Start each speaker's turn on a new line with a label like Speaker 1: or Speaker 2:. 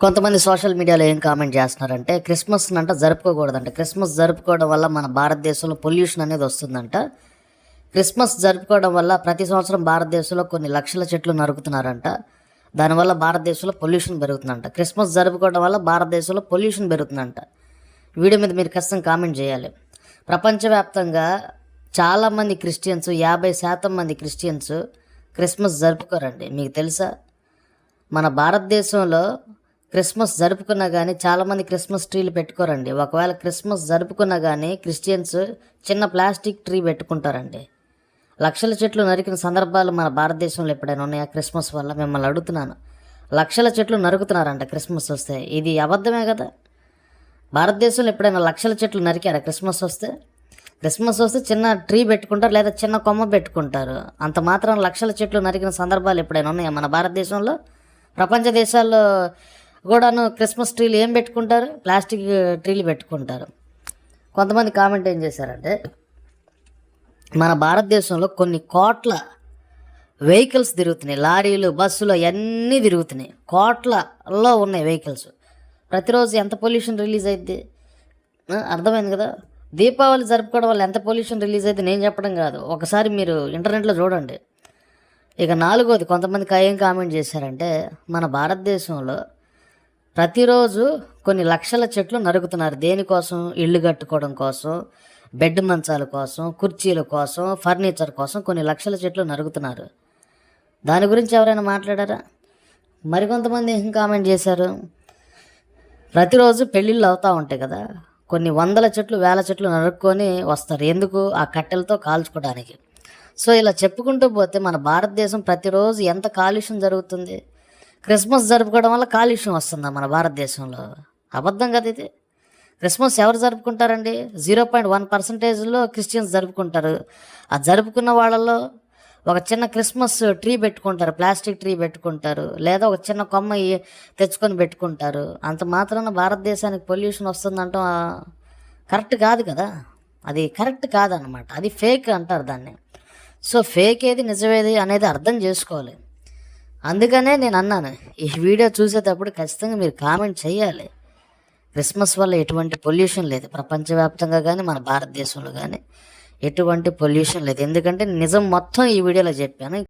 Speaker 1: కొంతమంది సోషల్ మీడియాలో ఏం కామెంట్ చేస్తున్నారంటే క్రిస్మస్ అంట జరుపుకోకూడదంట. క్రిస్మస్ జరుపుకోవడం వల్ల మన భారతదేశంలో పొల్యూషన్ అనేది వస్తుందంట. క్రిస్మస్ జరుపుకోవడం వల్ల ప్రతి సంవత్సరం భారతదేశంలో కొన్ని లక్షల చెట్లు నరుకుతున్నారంట. దానివల్ల భారతదేశంలో పొల్యూషన్ పెరుగుతుందంట. క్రిస్మస్ జరుపుకోవడం వల్ల భారతదేశంలో పొల్యూషన్ పెరుగుతుందంట. వీడియో మీద మీరు ఖచ్చితంగా కామెంట్ చేయాలి. ప్రపంచవ్యాప్తంగా చాలామంది క్రిస్టియన్స్ యాభై శాతం మంది క్రిస్టియన్స్ క్రిస్మస్ జరుపుకోరండి. మీకు తెలుసా? మన భారతదేశంలో క్రిస్మస్ జరుపుకున్నా కానీ చాలామంది క్రిస్మస్ ట్రీలు పెట్టుకోరండి. ఒకవేళ క్రిస్మస్ జరుపుకున్నా కానీ క్రిస్టియన్స్ చిన్న ప్లాస్టిక్ ట్రీ పెట్టుకుంటారండి. లక్షల చెట్లు నరికిన సందర్భాలు మన భారతదేశంలో ఎప్పుడైనా ఉన్నాయా? క్రిస్మస్ వల్ల మిమ్మల్ని అడుగుతున్నాను. లక్షల చెట్లు నరుకుతున్నారంట క్రిస్మస్ వస్తే. ఇది అబద్ధమే కదా? భారతదేశంలో ఎప్పుడైనా లక్షల చెట్లు నరికారా క్రిస్మస్ వస్తే? క్రిస్మస్ వస్తే చిన్న ట్రీ పెట్టుకుంటారు లేదా చిన్న కొమ్మ పెట్టుకుంటారు. అంత మాత్రం లక్షల చెట్లు నరికిన సందర్భాలు ఎప్పుడైనా ఉన్నాయా మన భారతదేశంలో? ప్రపంచ దేశాల్లో కూడాను క్రిస్మస్ ట్రీలు ఏం పెట్టుకుంటారు? ప్లాస్టిక్ ట్రీలు పెట్టుకుంటారు. కొంతమంది కామెంట్ ఏం చేశారంటే మన భారతదేశంలో కొన్ని కోట్ల వెహికల్స్ తిరుగుతున్నాయి. లారీలు బస్సులు అవన్నీ తిరుగుతున్నాయి. కోట్లలో ఉన్నాయి వెహికల్స్. ప్రతిరోజు ఎంత పొల్యూషన్ రిలీజ్ అయింది అర్థమైంది కదా? దీపావళి జరుపుకోవడం వల్ల ఎంత పొల్యూషన్ రిలీజ్ అయితే నేను చెప్పడం కాదు. ఒకసారి మీరు ఇంటర్నెట్లో చూడండి. ఇక నాలుగోది కొంతమంది ఏం కామెంట్ చేశారంటే మన భారతదేశంలో ప్రతిరోజు కొన్ని లక్షల చెట్లు నరుకుతున్నారు. దేనికోసం? ఇల్లు కట్టుకోవడం కోసం బెడ్ మంచాల కోసం కుర్చీల కోసం ఫర్నిచర్ కోసం కొన్ని లక్షల చెట్లు నరుకుతున్నారు. దాని గురించి ఎవరైనా మాట్లాడారా? మరికొంతమంది ఏం కామెంట్ చేశారు? ప్రతిరోజు పెళ్ళిళ్ళు అవుతూ ఉంటాయి కదా. కొన్ని వందల చెట్లు వేల చెట్లు నరుక్కొని వస్తారు. ఎందుకు? ఆ కట్టెలతో కాల్చుకోవడానికి. సో ఇలా చెప్పుకుంటూ పోతే మన భారతదేశం ప్రతిరోజు ఎంత కాలుష్యం జరుగుతుంది? క్రిస్మస్ జరుపుకోవడం వల్ల కాలుష్యం వస్తుందా మన భారతదేశంలో? అబద్ధం కదా ఇది. క్రిస్మస్ ఎవరు జరుపుకుంటారండి? జీరో పాయింట్ వన్ పర్సంటేజ్లో క్రిస్టియన్స్ జరుపుకుంటారు. ఆ జరుపుకున్న వాళ్ళలో ఒక చిన్న క్రిస్మస్ ట్రీ పెట్టుకుంటారు ప్లాస్టిక్ ట్రీ పెట్టుకుంటారు లేదా ఒక చిన్న కొమ్మ తెచ్చుకొని పెట్టుకుంటారు. అంత మాత్రాన భారతదేశానికి పొల్యూషన్ వస్తుందంటాం కరెక్ట్ కాదు కదా? అది కరెక్ట్ కాదనమాట అది ఫేక్ అంటారు దాన్ని. సో ఫేక్ ఏది నిజమేది అనేది అర్థం చేసుకోవాలి. అందుకనే నేను అన్నాను ఈ వీడియో చూసేటప్పుడు ఖచ్చితంగా మీరు కామెంట్ చేయాలి. క్రిస్మస్ వల్ల ఎటువంటి పొల్యూషన్ లేదు. ప్రపంచవ్యాప్తంగా కానీ మన భారతదేశంలో కానీ ఎటువంటి పొల్యూషన్ లేదు. ఎందుకంటే నిజం మొత్తం ఈ వీడియోలో చెప్పాను.